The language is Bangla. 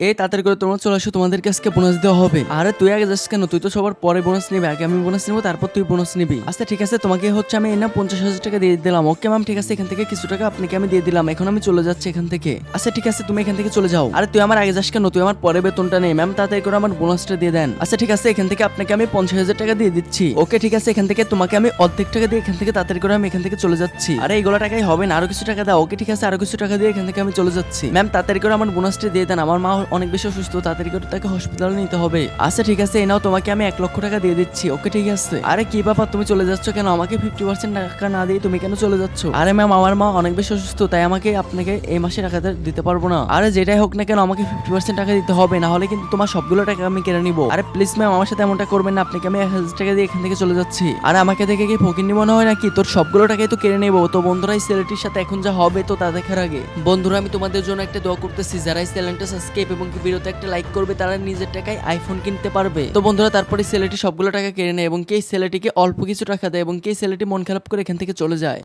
এই তাড়াতাড়ি করে তোমরা চলে আসো তোমাদেরকে আজকে বোনাস দেওয়া হবে। আরে তুই আগে যাস কেন? তুই তো সবার পরে বোনাস নিবি, আগে আমি বোনাস নিবো, তারপর তুই বোনাস নিবি। আচ্ছা ঠিক আছে, তোমাকে হচ্ছে আমি এনে পঞ্চাশ হাজার টাকা দিয়ে দিলাম। ওকে ম্যাম ঠিক আছে, এখান থেকে কিছু টাকা আপনাকে আমি দিয়ে দিলাম। এখন আমি চলে যাচ্ছি এখান থেকে। আচ্ছা ঠিক আছে, তুমি এখান থেকে চলে যাও। আরে তুই আমার আগে যাস কেন? তুই আমার পরে বেতনটা নেই ম্যাম তাড়াতাড়ি করে আমার বোনাসটা দিয়ে দেন। আচ্ছা ঠিক আছে, এখান থেকে আপনাকে আমি পঞ্চাশ হাজার টাকা দিয়ে দিচ্ছি। ওকে ঠিক আছে, এখান থেকে তোমাকে আমি অর্ধেক টাকা দিয়ে এখান থেকে তাড়াতাড়ি করে আমি এখান থেকে চলে যাচ্ছি। আরে এইগুলো টাকাই হবে না, আরও কিছু টাকা দাও। ওকে ঠিক আছে, আরও কিছু টাকা দিয়ে এখান থেকে আমি চলে যাচ্ছি। ম্যাম তাড়াতাড়ি করে আমার বোনাসটা দিয়ে দেন। আমার মা অনেক বেশি অসুস্থ, তাড়াতাড়ি করে তাকে হসপিটালে নিতে হবে। আচ্ছা ঠিক আছে, এই নাও, তোমাকে আমি এক লক্ষ টাকা দিয়ে দিচ্ছি। ওকে, ঠিক আছে। আরে, কি ব্যাপার, তুমি চলে যাচ্ছ কেন? আমাকে ফিফটি পার্সেন্ট টাকা না দিয়ে তুমি কেন চলে যাচ্ছ? আরে ম্যাম আমার মা অনেক বেশি অসুস্থ, তাই আমাকে আপনাকে এই মাসে টাকাটা দিতে পারব না। আরে, যেটাই হোক না কেন, আমাকে ফিফটি পার্সেন্ট টাকা দিতে হবে, না হলে কিন্তু তোমার সবগুলো টাকা আমি কেড়ে নিবো। আরে প্লিজ ম্যাম আমার সাথে এমনটা করবেন না, আপনাকে আমি এক হাজার টাকা দিয়ে এখান থেকে চলে যাচ্ছি। আর, আমাকে দেখে কি ফকির মনে হয় নাকি? তোর সবগুলো টাকাই তো কেড়ে নেব। তো বন্ধুরা, এই সাথে এখন যা হবে, তো তা দেখার আগে। বন্ধুরা, আমি তোমাদের জন্য একটা দোয়া করতেছি, যারা এই চ্যানেলটা সাবস্ক্রাইব এবং ভিডিওতে একটা লাইক করবে, তারা নিজের টাকায় আইফোন কিনতে পারবে। তো বন্ধুরা, তারপরে ছেলেটি সবগুলো টাকা কেড়ে নেয় এবং কে ছেলেটিকে অল্প কিছু টাকা দেয় এবং কে ছেলেটি মন খারাপ করে এখান থেকে চলে যায়।